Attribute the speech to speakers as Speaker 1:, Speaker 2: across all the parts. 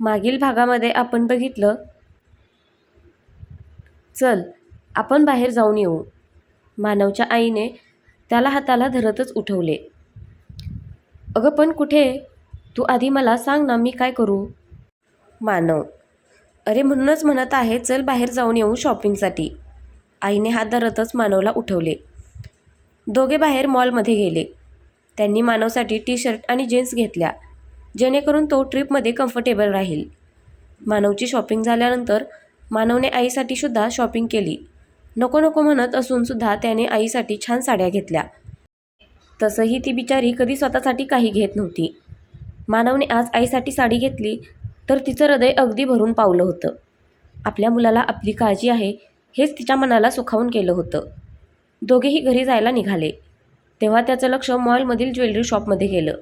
Speaker 1: मागील भागामध्ये आपण बघितलं. चल आपण बाहेर जाऊन येऊ. मानवच्या आईने त्याला हाताला धरतच उठवले. अगं पण कुठे? तू आधी मला सांग ना मी काय करू? मानव अरे म्हणूनच म्हणत आहे चल बाहेर जाऊन येऊ शॉपिंगसाठी. आईने हात धरतच मानवला उठवले. दोघे बाहेर मॉलमध्ये गेले. त्यांनी मानवसाठी टी शर्ट आणि जीन्स घेतल्या. जेणेकरून तो ट्रिपमध्ये कम्फर्टेबल राहील. मानवची शॉपिंग झाल्यानंतर मानवने आईसाठी सुद्धा शॉपिंग केली. नको नको म्हणत असूनसुद्धा त्याने आईसाठी छान साड्या घेतल्या. तसंही ती बिचारी कधी स्वतःसाठी काही घेत नव्हती. मानवने आज आईसाठी साडी घेतली तर तिचं हृदय अगदी भरून पावलं होतं. आपल्या मुलाला आपली काळजी आहे हेच तिच्या मनाला सुखावून केलं होतं. दोघेही घरी जायला निघाले. तेव्हा त्याचं लक्ष मॉलमधील ज्वेलरी शॉपमध्ये गेलं.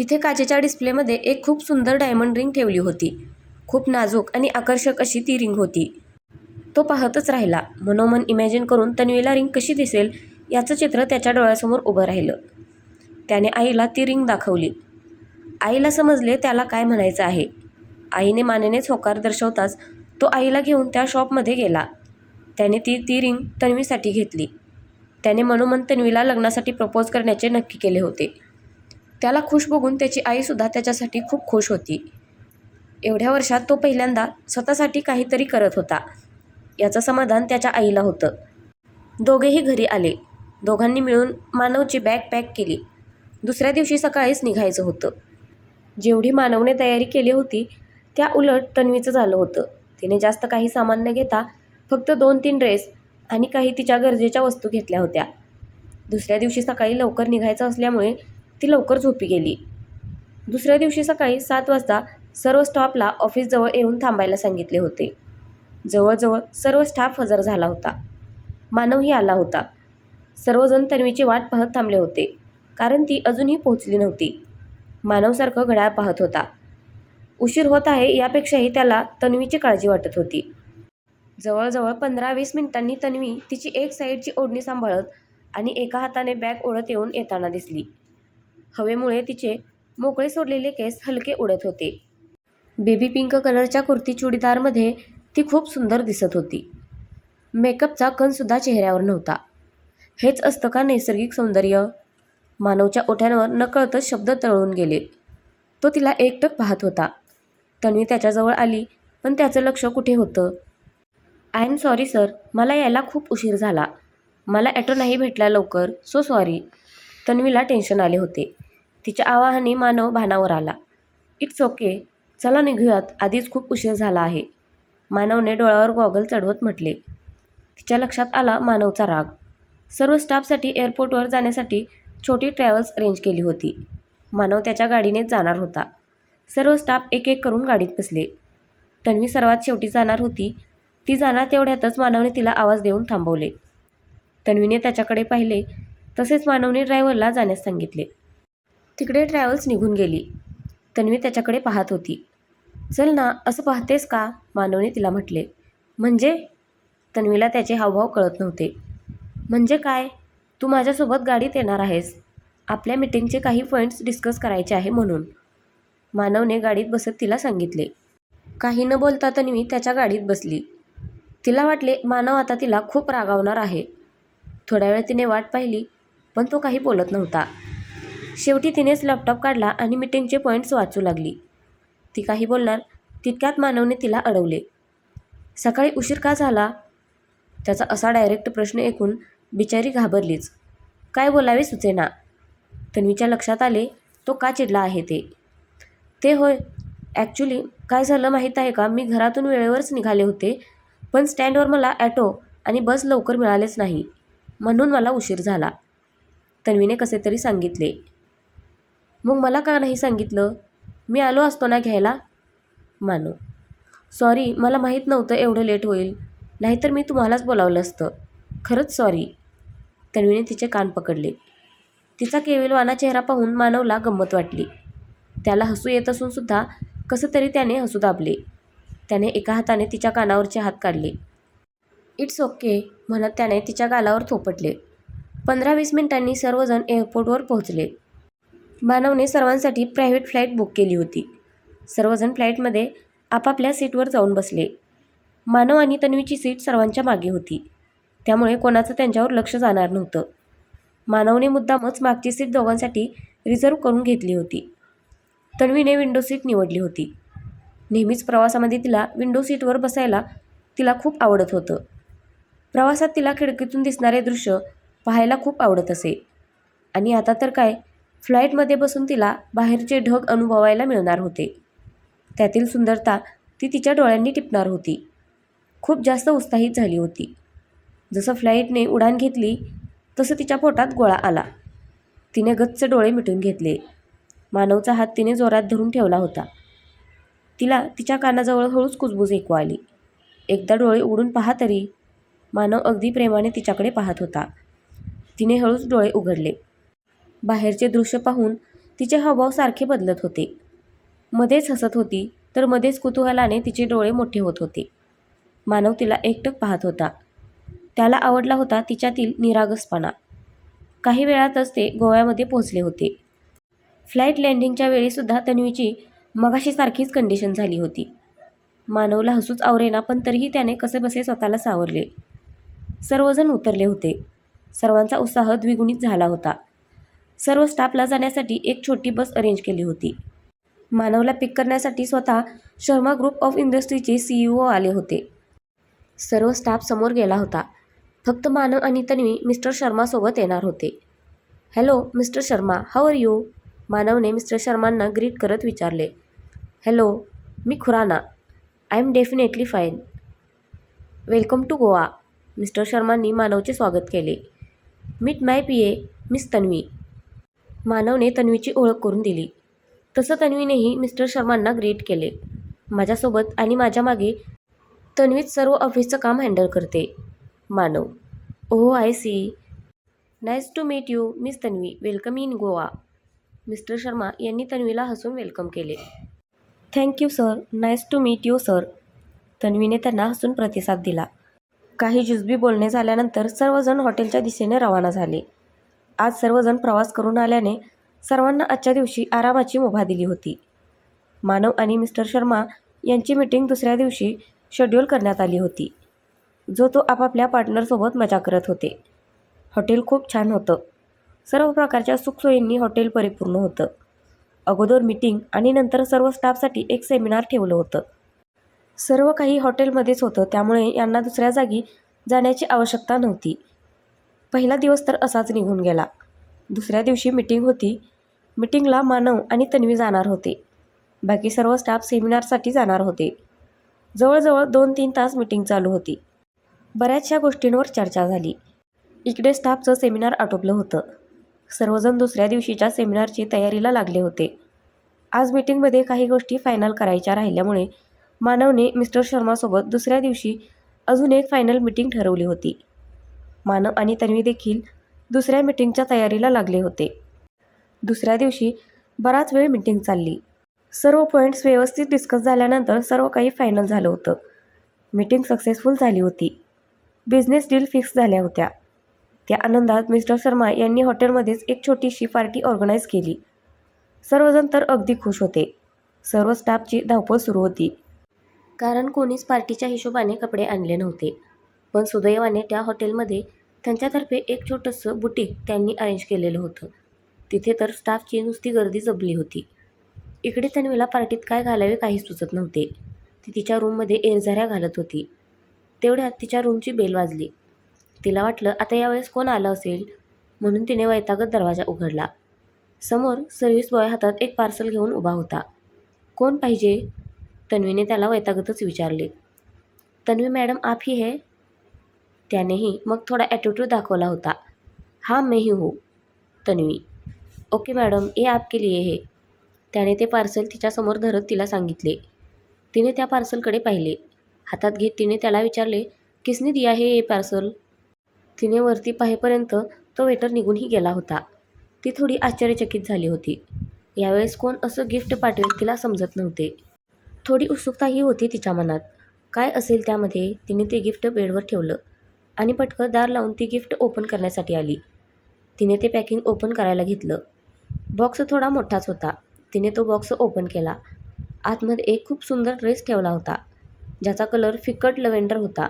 Speaker 1: तिथे काचेच्या डिस्प्लेमध्ये एक खूप सुंदर डायमंड रिंग ठेवली होती. खूप नाजूक आणि आकर्षक अशी ती रिंग होती. तो पाहतच राहिला. मनोमन इमॅजिन करून तन्वीला रिंग कशी दिसेल याचं चित्र त्याच्या डोळ्यासमोर उभं राहिलं. त्याने आईला ती रिंग दाखवली. आईला समजले त्याला काय म्हणायचं आहे. आईने मानेनेच होकार दर्शवताच तो आईला घेऊन त्या शॉपमध्ये गेला. त्याने ती ती रिंग तन्वीसाठी घेतली. त्याने मनोमन तन्वीला लग्नासाठी प्रपोज करण्याचे नक्की केले होते. त्याला खुश बघून त्याची आईसुद्धा त्याच्यासाठी खूप खुश होती. एवढ्या वर्षात तो पहिल्यांदा स्वतःसाठी काहीतरी करत होता. याचं समाधान त्याच्या आईला होतं. दोघेही घरी आले. दोघांनी मिळून मानवची बॅग पॅक केली. दुसऱ्या दिवशी सकाळीच निघायचं होतं. जेवढी मानवने तयारी केली होती त्या उलट तन्वीचं झालं होतं. तिने जास्त काही सामान न घेता फक्त दोन तीन ड्रेस आणि काही तिच्या गरजेच्या वस्तू घेतल्या होत्या. दुसऱ्या दिवशी सकाळी लवकर निघायचं असल्यामुळे ती लवकर झोपी गेली. दुसऱ्या दिवशी सकाळी सात वाजता सर्व स्टॉपला ऑफिसजवळ येऊन थांबायला सांगितले होते. जवळजवळ सर्व स्टाफ हजर झाला होता. मानवही आला होता. सर्वजण तन्वीची वाट पाहत थांबले होते कारण ती अजूनही पोहोचली नव्हती. मानवसारखं घड्याळ पाहत होता. उशीर होत आहे यापेक्षाही त्याला तन्वीची काळजी वाटत होती. जवळजवळ पंधरा वीस मिनिटांनी तन्वी तिची एक साईडची ओढणी सांभाळत आणि एका हाताने बॅग ओढत येऊन येताना दिसली. हवेमुळे तिचे मोकळे सोडलेले केस हलके उडत होते. बेबी पिंक कलरच्या कुर्ती चुडीदारमध्ये ती खूप सुंदर दिसत होती. मेकअपचा कणसुद्धा चेहऱ्यावर नव्हता. हेच असतं का नैसर्गिक सौंदर्य? मानवच्या ओठ्यांवर नकळतच शब्द तळून गेले. तो तिला एकटक पाहत होता. तन्वी त्याच्याजवळ आली पण त्याचं लक्ष कुठे होतं? I'm sorry sir. मला यायला खूप उशीर झाला. मला ॲटो नाही भेटला लवकर. So sorry. तन्वीला टेन्शन आले होते. तिच्या आवाहाने मानव भानावर आला. इट्स ओके चला निघूयात. आधीच खूप उशीर झाला आहे. मानवने डोळ्यावर गॉगल चढवत म्हटले. तिच्या लक्षात आला मानवचा राग. सर्व स्टाफसाठी एअरपोर्टवर जाण्यासाठी छोटी ट्रॅव्हल्स अरेंज केली होती. मानव त्याच्या गाडीनेच जाणार होता. सर्व स्टाफ एक एक करून गाडीत बसले. तन्वी सर्वात शेवटी जाणार होती. ती जाणार तेवढ्यातच मानवने तिला आवाज देऊन थांबवले. तन्वीने त्याच्याकडे पाहिले. तसेच मानवने ड्रायव्हरला जाण्यास सांगितले. तिकडे ट्रॅव्हल्स निघून गेली. तन्वी त्याच्याकडे पाहत होती. चल ना असं पाहतेस का? मानवने तिला म्हटले. म्हणजे? तन्वीला त्याचे हावभाव कळत नव्हते. म्हणजे काय? तू माझ्यासोबत गाडीत येणार आहेस. आपल्या मिटिंगचे काही पॉईंट्स डिस्कस करायचे आहे म्हणून. मानवने गाडीत बसत तिला सांगितले. काही न बोलता तन्वी त्याच्या गाडीत बसली. तिला वाटले मानव आता तिला खूप रागावणार आहे. थोड्या वेळ तिने वाट पाहिली. पण तो काही बोलत नव्हता. शेवटी तिनेच लॅपटॉप काढला आणि मिटिंगचे पॉईंट्स वाचू लागली. ती काही बोलणार तितक्यात मानवने तिला अडवले. सकाळी उशीर का झाला? त्याचा असा डायरेक्ट प्रश्न ऐकून बिचारी घाबरलीच. काय बोलावे सुचेना. तन्वीच्या लक्षात आले तो का चिडला आहे ते? ते होय ॲक्च्युली काय झालं माहीत आहे का? मी घरातून वेळेवरच निघाले होते पण स्टँडवर मला ॲटो आणि बस लवकर मिळालेच नाही. म्हणून मला उशीर झाला. तन्वीने कसे तरी सांगितले. मग मला का नाही सांगितलं? मी आलो असतो ना घ्यायला? मानो. सॉरी मला माहीत नव्हतं एवढं लेट होईल. नाहीतर मी तुम्हालाच बोलावलं असतं. खरंच सॉरी. तन्वीने तिचे कान पकडले. तिचा केविलवाना चेहरा पाहून मानवला गंमत वाटली. त्याला हसू येत असून सुद्धा कसं तरी त्याने हसू दाबले. त्याने एका हाताने तिच्या कानावरचे हात काढले. इट्स ओके म्हणत त्याने तिच्या गालावर थोपटले. पंधरा वीस मिनिटांनी सर्वजण एअरपोर्टवर पोहोचले. मानवने सर्वांसाठी प्रायव्हेट फ्लाईट बुक केली होती. सर्वजण फ्लाईटमध्ये आपापल्या सीटवर जाऊन बसले. मानव आणि तन्वीची सीट सर्वांच्या मागे होती. त्यामुळे कोणाचं त्यांच्यावर लक्ष जाणार नव्हतं. मानवने मुद्दामच मागची सीट दोघांसाठी रिझर्व करून घेतली होती. तन्वीने विंडो सीट निवडली होती. नेहमीच प्रवासामध्ये तिला विंडो सीटवर बसायला तिला खूप आवडत होतं. प्रवासात तिला खिडकीतून दिसणारे दृश्य पाहायला खूप आवडत असे. आणि आता तर काय फ्लाईटमध्ये बसून तिला बाहेरचे ढग अनुभवायला मिळणार होते. त्यातील सुंदरता ती तिच्या डोळ्यांनी टिपणार होती. खूप जास्त उत्साहित झाली होती. जसं फ्लाईटने उडान घेतली तसं तिच्या पोटात गोळा आला. तिने गच्च डोळे मिटून घेतले. मानवचा हात तिने जोरात धरून ठेवला होता. तिला तिच्या कानाजवळ हळूच कुजबूज ऐकू आली. एकदा डोळे उघडून पहा तरी मानव अगदी प्रेमाने तिच्याकडे पाहत होता. तिने हळूच डोळे उघडले. बाहेरचे दृश्य पाहून तिचे हावभाव सारखे बदलत होते. मध्येच हसत होती तर मध्येच कुतूहलाने तिचे डोळे मोठे होत होते. मानव तिला एकटक पाहत होता. त्याला आवडला होता तिच्यातील निरागसपणा. काही वेळातच ते गोव्यामध्ये पोहोचले होते. फ्लाईट लँडिंगच्या वेळीसुद्धा तन्वीची मगाशीसारखीच कंडिशन झाली होती. मानवला हसूच आवरेना पण तरीही त्याने कसेबसे स्वतःला सावरले. सर्वजण उतरले होते. सर्वांचा उत्साह द्विगुणित झाला होता. सर्व स्टाफला जाण्यासाठी एक छोटी बस अरेंज केली होती. मानवला पिक करण्यासाठी स्वतः शर्मा ग्रुप ऑफ इंडस्ट्रीचे सी ई ओ आले होते. सर्व स्टाफ समोर गेला होता. फक्त मानव आणि तन्वी मिस्टर शर्मासोबत येणार होते. Hello mister Sharma how are you मानवने mister शर्मांना ग्रीट करत विचारले. Hello me Khurana. I'm definitely fine welcome to Goa mister शर्मांनी मानवचे स्वागत केले. Meet my P A miss Tanvi. मानवने तन्वीची ओळख करून दिली. तसं तन्वीनेही मिस्टर शर्मांना ग्रीट केले. माझ्यासोबत आणि माझ्या मागे तन्वीच सर्व ऑफिसचं काम हँडल करते. मानव. ओहो I see. Nice to meet you miss Tanvi. Welcome in Goa. Mister Sharma यांनी तन्वीला हसून वेलकम केले. Thank you sir. Nice to meet you sir. तन्वीने त्यांना हसून प्रतिसाद दिला. काही जुजबी बोलणे झाल्यानंतर सर्वजण हॉटेलच्या दिशेने रवाना झाले. आज सर्वजण प्रवास करून आल्याने सर्वांना आजच्या दिवशी आरामाची मुभा दिली होती. मानव आणि मिस्टर शर्मा यांची मीटिंग दुसऱ्या दिवशी शेड्यूल करण्यात आली होती. जो तो आपापल्या पार्टनरसोबत मजा करत होते. हॉटेल खूप छान होतं. सर्व प्रकारच्या सुखसोयींनी हॉटेल परिपूर्ण होतं. अगोदर मीटिंग आणि नंतर सर्व स्टाफसाठी एक सेमिनार ठेवलं होतं. सर्व काही हॉटेलमध्येच होतं. त्यामुळे यांना दुसऱ्या जागी जाण्याची आवश्यकता नव्हती. पहिला दिवस तर असाच निघून गेला. दुसऱ्या दिवशी मीटिंग होती. मिटिंगला मानव आणि तन्वी जाणार होते. बाकी सर्व स्टाफ सेमिनारसाठी जाणार होते. जवळजवळ दोन तीन तास मीटिंग चालू होती. बऱ्याचशा गोष्टींवर चर्चा झाली. इकडे स्टाफचं सेमिनार आटोपलं होतं. सर्वजण दुसऱ्या दिवशीच्या सेमिनारची तयारीला लागले होते. आज मीटिंगमध्ये काही गोष्टी फायनल करायच्या राहिल्यामुळे मानवने मिस्टर शर्मासोबत दुसऱ्या दिवशी अजून एक फायनल मीटिंग ठरवली होती. मानव आणि तन्वी देखील दुसऱ्या मीटिंगच्या तयारीला लागले होते. दुसऱ्या दिवशी बराच वेळ मीटिंग चालली. सर्व पॉईंट्स व्यवस्थित डिस्कस झाल्यानंतर सर्व काही फायनल झालं होतं. मीटिंग सक्सेसफुल झाली होती. बिझनेस डील फिक्स झाल्या होत्या. त्या आनंदात मिस्टर शर्मा यांनी हॉटेलमध्येच एक छोटीशी पार्टी ऑर्गनाईज केली. सर्वजण तर अगदी खुश होते. सर्व स्टाफची धावपळ सुरू होती. कारण कोणीच पार्टीच्या हिशोबाने कपडे आणले नव्हते. पण सुदैवाने त्या हॉटेलमध्ये त्यांच्यातर्फे एक छोटंसं बुटीक त्यांनी अरेंज केलेलं होतं. तिथे तर स्टाफची नुसती गर्दी जमली होती. इकडे तन्वीला पार्टीत काय घालावे काही सुचत नव्हते. ती तिच्या रूममध्ये एरझाऱ्या घालत होती. तेवढ्यात तिच्या रूमची बेल वाजली. तिला वाटलं आता यावेळेस कोण आलं असेल? म्हणून तिने वैतागत दरवाजा उघडला. समोर सर्व्हिस बॉय हातात एक पार्सल घेऊन उभा होता. कोण पाहिजे? तन्वीने त्याला वैतागतच विचारले. तन्वी मॅडम आप ही है? त्यानेही. मग थोडा ॲटिट्यूड दाखवला होता. हा मे ही हो. तन्वी. ओके मॅडम ये आपके लिए हे. त्याने ते पार्सल तिच्यासमोर धरत तिला सांगितले. तिने त्या पार्सलकडे पाहिले. हातात घेत तिने त्याला विचारले किसने दिया हे ये पार्सल तिने वरती पाहेपर्यंत तो वेटर निघूनही गेला होता. ती थोडी आश्चर्यचकित झाली होती. यावेळेस कोण असं गिफ्ट पाठवेल तिला समजत नव्हते. थोडी उत्सुकताही होती तिच्या मनात. काय असेल त्यामध्ये तिने ते गिफ्ट बेडवर ठेवलं आणि पटकन दार लावून ती गिफ्ट ओपन करण्यासाठी आली. तिने ते पॅकिंग ओपन करायला घेतलं. बॉक्स थोडा मोठाच होता. तिने तो बॉक्स ओपन केला. आतमध्ये एक खूप सुंदर ड्रेस ठेवला होता ज्याचा कलर फिकट लव्हेंडर होता.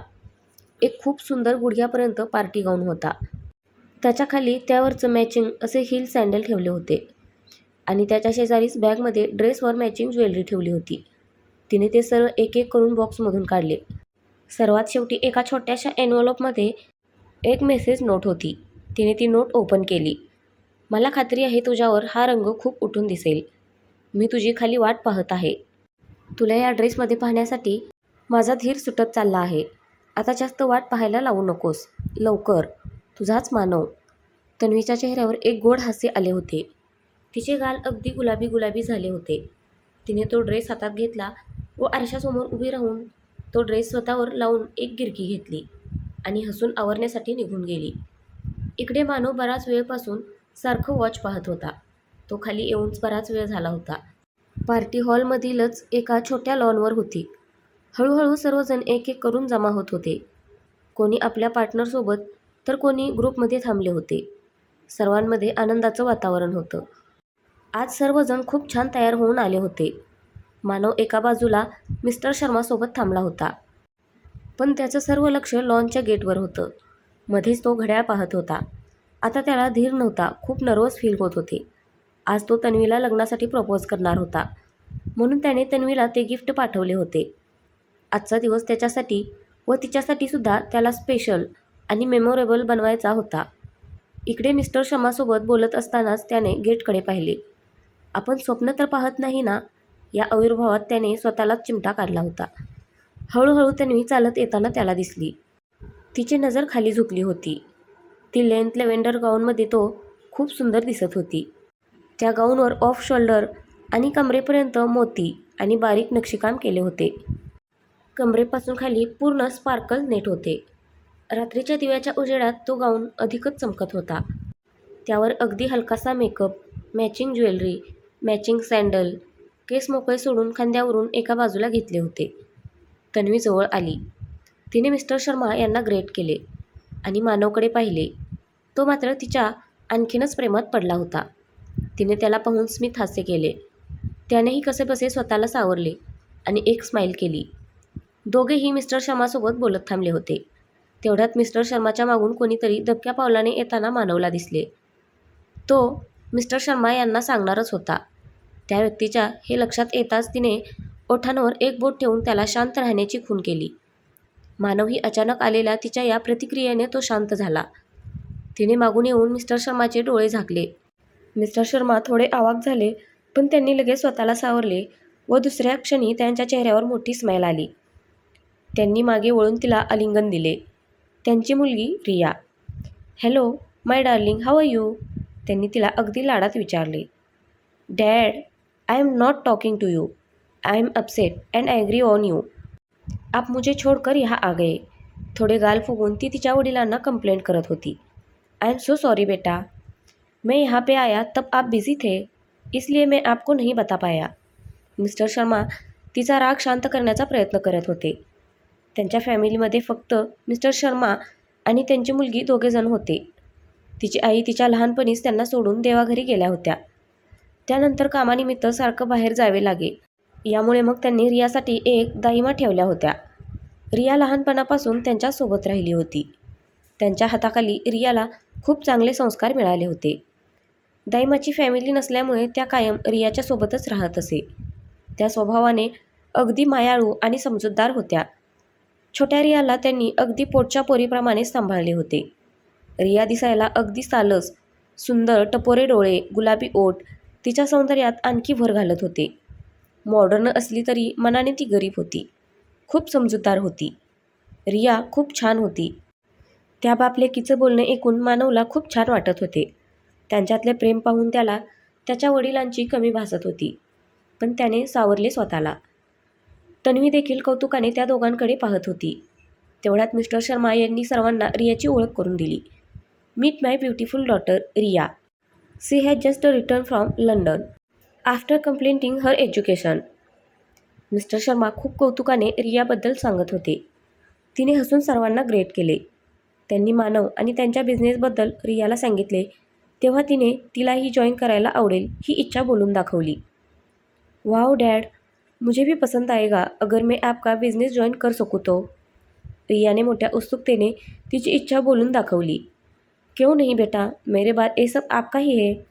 Speaker 1: एक खूप सुंदर गुडघ्यापर्यंत पार्टी गाऊन होता. त्याच्याखाली त्यावरचं मॅचिंग असे हिल सँडल ठेवले होते आणि त्याच्या शेजारीच बॅगमध्ये ड्रेसवर मॅचिंग ज्वेलरी ठेवली होती. तिने ते सर्व एक एक करून बॉक्समधून काढले. सर्वात शेवटी एका छोट्याशा एन्व्हलपमध्ये एक मेसेज नोट होती. तिने ती नोट ओपन केली. मला खात्री आहे तुझ्यावर हा रंग खूप उठून दिसेल. मी तुझी खाली वाट पाहत आहे. तुला या ड्रेसमध्ये पाहण्यासाठी माझा धीर सुटत चालला आहे. आता जास्त वाट पाहायला लावू नकोस. लवकर. तुझाच मानव. तन्वीच्या चेहऱ्यावर एक गोड हास्य आले होते. तिचे गाल अगदी गुलाबी गुलाबी झाले होते. तिने तो ड्रेस हातात घेतला व आरशासमोर उभी राहून तो ड्रेस स्वतःवर लावून एक गिरकी घेतली आणि हसून आवरण्यासाठी निघून गेली. इकडे मानव बराच वेळपासून सारखं वॉच पाहत होता. तो खाली येऊनच बराच वेळ झाला होता. पार्टी हॉलमधीलच एका छोट्या लॉनवर होती. हळूहळू सर्वजण एक एक करून जमा होत होते. कोणी आपल्या पार्टनरसोबत तर कोणी ग्रुपमध्ये थांबले होते. सर्वांमध्ये आनंदाचं वातावरण होतं. आज सर्वजण खूप छान तयार होऊन आले होते. मानव एका बाजूला मिस्टर शर्मासोबत थांबला होता. पण त्याचं सर्व लक्ष लॉनच्या गेटवर होतं. मध्येच तो घड्याळ पाहत होता. आता त्याला धीर नव्हता खूप नर्वस फील होत होते. आज तो तन्वीला लग्नासाठी प्रपोज करणार होता. म्हणून त्याने तन्वीला ते गिफ्ट पाठवले होते. आजचा दिवस त्याच्यासाठी व तिच्यासाठी सुद्धा त्याला स्पेशल आणि मेमोरेबल बनवायचा होता. इकडे मिस्टर शर्मासोबत बोलत असतानाच त्याने गेटकडे पाहिले. आपण स्वप्न तर पाहत नाही ना? या आविर्भावात त्याने स्वतःलाच चिमटा काढला होता. हळूहळू तन्वी चालत येताना त्याला दिसली. तिची नजर खाली झुकली होती. ती लेंथ लेवेंडर गाऊनमध्ये तो खूप सुंदर दिसत होती. त्या गाऊनवर ऑफ शोल्डर आणि कमरेपर्यंत मोती आणि बारीक नक्षीकाम केले होते. कमरेपासून खाली पूर्ण स्पार्कल नेट होते. रात्रीच्या दिव्याच्या उजेडात तो गाऊन अधिकच चमकत होता. त्यावर अगदी हलकासा makeup matching jewellery matching sandal केस मोकळे सोडून खांद्यावरून एका बाजूला घेतले होते. तन्वी जवळ आली. तिने मिस्टर शर्मा यांना ग्रेट केले आणि मानवकडे पाहिले. तो मात्र तिच्या आणखीनच प्रेमात पडला होता. तिने त्याला पाहून स्मित हास्य केले. त्यानेही कसेबसे स्वतःला सावरले आणि एक स्माईल केली. दोघेही मिस्टर शर्मासोबत बोलत थांबले होते. तेवढ्यात मिस्टर शर्माच्या मागून कोणीतरी दबक्या पावलाने येताना मानवला दिसले. तो मिस्टर शर्मा यांना सांगणारच होता. त्या व्यक्तीच्या हे लक्षात येताच तिने ओठांवर एक बोट ठेवून त्याला शांत राहण्याची खूण केली. मानवही अचानक आलेल्या तिच्या या प्रतिक्रियेने तो शांत झाला. तिने मागून येऊन मिस्टर शर्माचे डोळे झाकले. मिस्टर शर्मा थोडे आवाक झाले पण त्यांनी लगेच स्वतःला सावरले व दुसऱ्या क्षणी त्यांच्या चेहऱ्यावर मोठी स्माईल आली. त्यांनी मागे वळून तिला आलिंगन दिले. त्यांची मुलगी Riya. Hello my darling how are you? त्यांनी तिला अगदी लाडात विचारले. Dad I'm not talking to you I'm upset and angry on you आप मुझे छोड़कर यहाँ आ गए। थोडे गाल फुगून ती तिच्या वडिलांना कंप्लेंट करत होती. आई एम सो सॉरी बेटा। मैं यहाँ पे आया तब आप बिज़ी थे इसलिए मैं आपको नहीं बता पाया। मिस्टर शर्मा तिचा राग शांत करण्याचा प्रयत्न करत होते. त्यांच्या फॅमिलीमध्ये फक्त मिस्टर शर्मा आणि त्यांची मुलगी दोघेजण होते. तिची आई तिच्या लहानपणीच त्यांना सोडून देवाघरी गेल्या होत्या. त्यानंतर कामानिमित्त सारखं बाहेर जावे लागे. यामुळे मग त्यांनी रियासाठी एक दाईमा ठेवल्या होत्या. रिया लहानपणापासून त्यांच्यासोबत राहिली होती. त्यांच्या हाताखाली रियाला खूप चांगले संस्कार मिळाले होते. दाईमाची फॅमिली नसल्यामुळे त्या कायम रियाच्या सोबतच राहत असे. त्या स्वभावाने अगदी मायाळू आणि समजूतदार होत्या. छोट्या रियाला त्यांनी अगदी पोटच्या पोरीप्रमाणे सांभाळले होते. रिया दिसायला अगदी सालस सुंदर टपोरे डोळे गुलाबी ओठ तिच्या सौंदर्यात आणखी भर घालत होते. मॉडर्न असली तरी मनाने ती गरीब होती. खूप समजूतदार होती. रिया खूप छान होती. त्या बापलेकीचं बोलणं ऐकून मानवला खूप छान वाटत होते. त्यांच्यातले प्रेम पाहून त्याला त्याच्या वडिलांची कमी भासत होती. पण त्याने सावरले स्वतःला. तन्वी देखील कौतुकाने त्या दोघांकडे पाहत होती. तेवढ्यात मिस्टर शर्मा यांनी सर्वांना रियाची ओळख करून दिली. Meet my beautiful daughter Riya. She has just return from London after completing her education mister Sharma खूप कौतुकाने रियाबद्दल सांगत होते. तिने हसून सर्वांना ग्रेट केले. त्यांनी मानव आणि त्यांच्या बिझनेसबद्दल रियाला सांगितले. तेव्हा तिने तिलाही जॉईन करायला आवडेल ही इच्छा बोलून दाखवली. वाव डॅड मुझे भी पसंद आएगा अगर मैं आपका बिझनेस जॉईन कर सकू तो. रियाने मोठ्या उत्सुकतेने तिची इच्छा बोलून दाखवली. क्यों नहीं बेटा? मेरे बाद ये सब आपका ही है।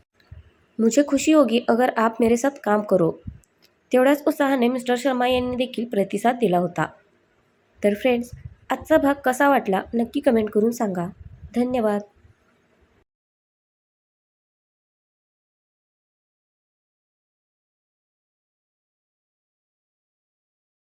Speaker 1: मुझे खुशी होगी अगर आप मेरे साथ काम करो। तेवढ्याच उत्साहाने मिस्टर शर्मा यांनी देखील प्रतिसाद दिला होता. तर फ्रेंड्स आजचा भाग कसा वाटला नक्की कमेंट करून सांगा. धन्यवाद.